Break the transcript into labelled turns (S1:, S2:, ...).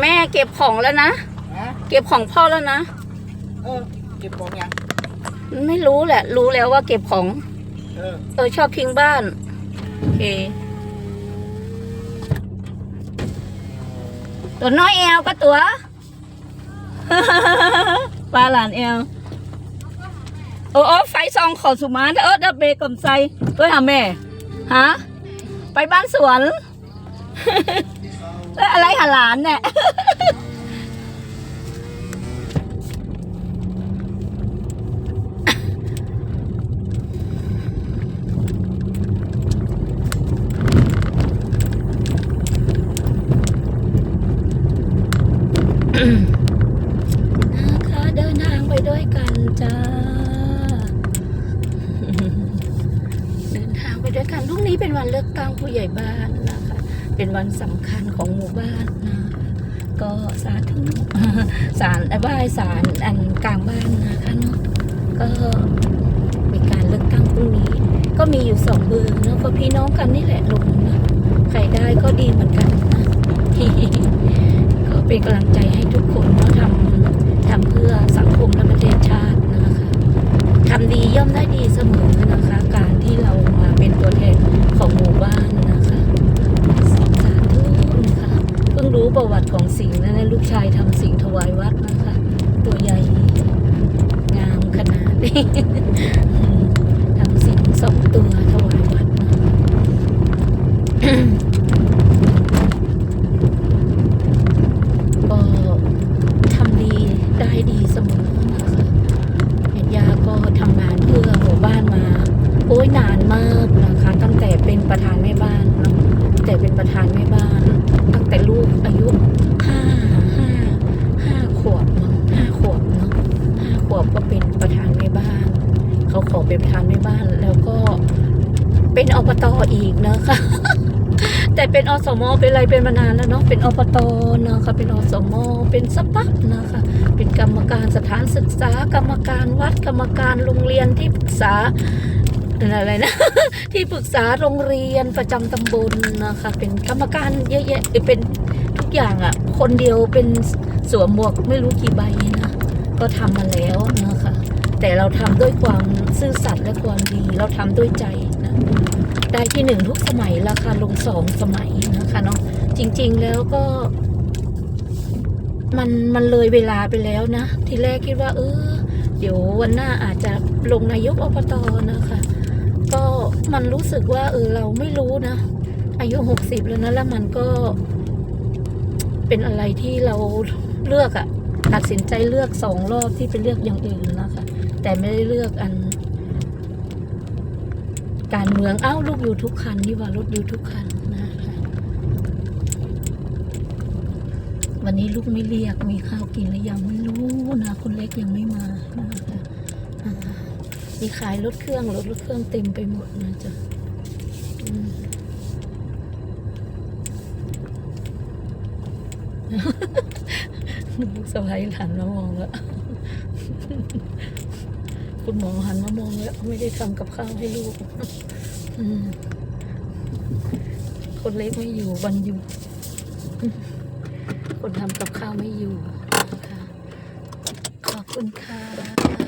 S1: แม่เก็บของแล้วนะ
S2: ฮะ
S1: เก็บของพ่อแล้วนะ
S2: เออเก็บของยัง
S1: ไม่รู้แหละ รู้แล้วว่าเก็บของ
S2: เออ
S1: เออชอบทิ้งบ้าน โอเค ตัวน้อยแอลก็ตัว ปลาหลานแอลโอ้โอ้ไฟซองขอสุมาเออดับเบกลมใส่ด้วยหาแม่ ฮะ ไปบ้านสวน แล้วอะไรหาหลานเนี่ย นะคะเดินทางไปด้วยกันจ้า เดินทางไปด้วยกันพรุ่งนี้เป็นวันเลือกตั้งผู้ใหญ่บ้านนะคะ เป็นวันสำคัญของหมู่บ้านนะ ก็สาธุสารไหว้สารอันกลางบ้านนะคะเนาะก็มีการเลือกตั้งพรุ่งนี้ ก็มีอยู่สองเบอร์เนาะก็พี่น้องกันนี่แหละลงนะใครได้ก็ดีเหมือนกันนะก็เป็นกำลังใจให้ทุกคนเนาะทำทำเพื่อสังคมและประเทศชาตินะคะทำดีย่อมได้ดีเสมอนะคะ การที่เรามาเป็นตัวแทนของหมู่บ้านนะคะสาธุนะคะเพิ่งรู้ประวัติของสิงห์นะเนี่ยลูกชายทำสิงห์ถ วายวัดนะคะ ตัวใหญ่ งามขนาดนี้ทำสิ่งสองตัวถวายวัดนะก็ทำดีได้ดีเสมอนะคะเห็นยาก็ทำงานเพื่อหมู่บ้านมาโอ้ยนานมากนะคะ ตั้งแต่เป็นประธานแม่บ้านเนาะตั้งแต่เป็นประธานแม่บ้าน ตั้งแต่ลูกอายุห้า เป็นประธานแม่บ้านแล้วก็เป็นอบตอีกนะคะ แต่เป็นอสมเป็นอะไรเป็นมานานแล้วเนาะเป็นอบตนะคะเป็นอสมเป็นสปักนะคะ เป็นกรรมการสถานศึกษากรรมการวัดกรรมการโรงเรียนที่ปรึกษาอะไรนะที่ปรึกษาโรงเรียนประจำตำบลนะคะ เป็นกรรมการเยอะแยะเป็นทุกอย่างอะ่ะ คนเดียวเป็นสวมหมวกไม่รู้กี่ใบนะก็ทำมาแล้วนะคะ แต่เราทำด้วยความซื่อสัตย์และความดี เราทำด้วยใจนะได้ที่หนึ่งทุกสมัยราคาลงสองสมัยนะคะเนาะจริง ๆแล้วก็ มันมันเลยเวลาไปแล้วนะ ทีแรกคิดว่า เออ เดี๋ยววันหน้าอาจจะลงนายกอบตนะคะ ก็มันรู้สึกว่า เออ เราไม่รู้นะ อายุหกสิบแล้วนะแล้วมันก็ เป็นอะไรที่เราเลือกอะตัดสินใจเลือกสองรอบที่ไปเลือกอย่างอื่นนะคะ แต่ไม่ได้เลือกอัน การเมืองเอ้าลูกอยู่ทุกคันนี่ว่ารถอยู่ทุกคันนะคะวันนี้ลูกไม่เรียกมีข้าวกินหรือยังไม่รู้นะคนเล็กยังไม่มานะคะอ่ามีขายรถเครื่องรถรถเครื่องเต็มไปหมดนะจ๊ะลูกสะพ้ายหันมามองแล้ว คุณหมอหันมามองแล้วไม่ได้ทำกับข้าวให้ลูกคนเล็กไม่อยู่วันอยู่คนทำกับข้าวไม่อยู่ขอบคุณค่ะ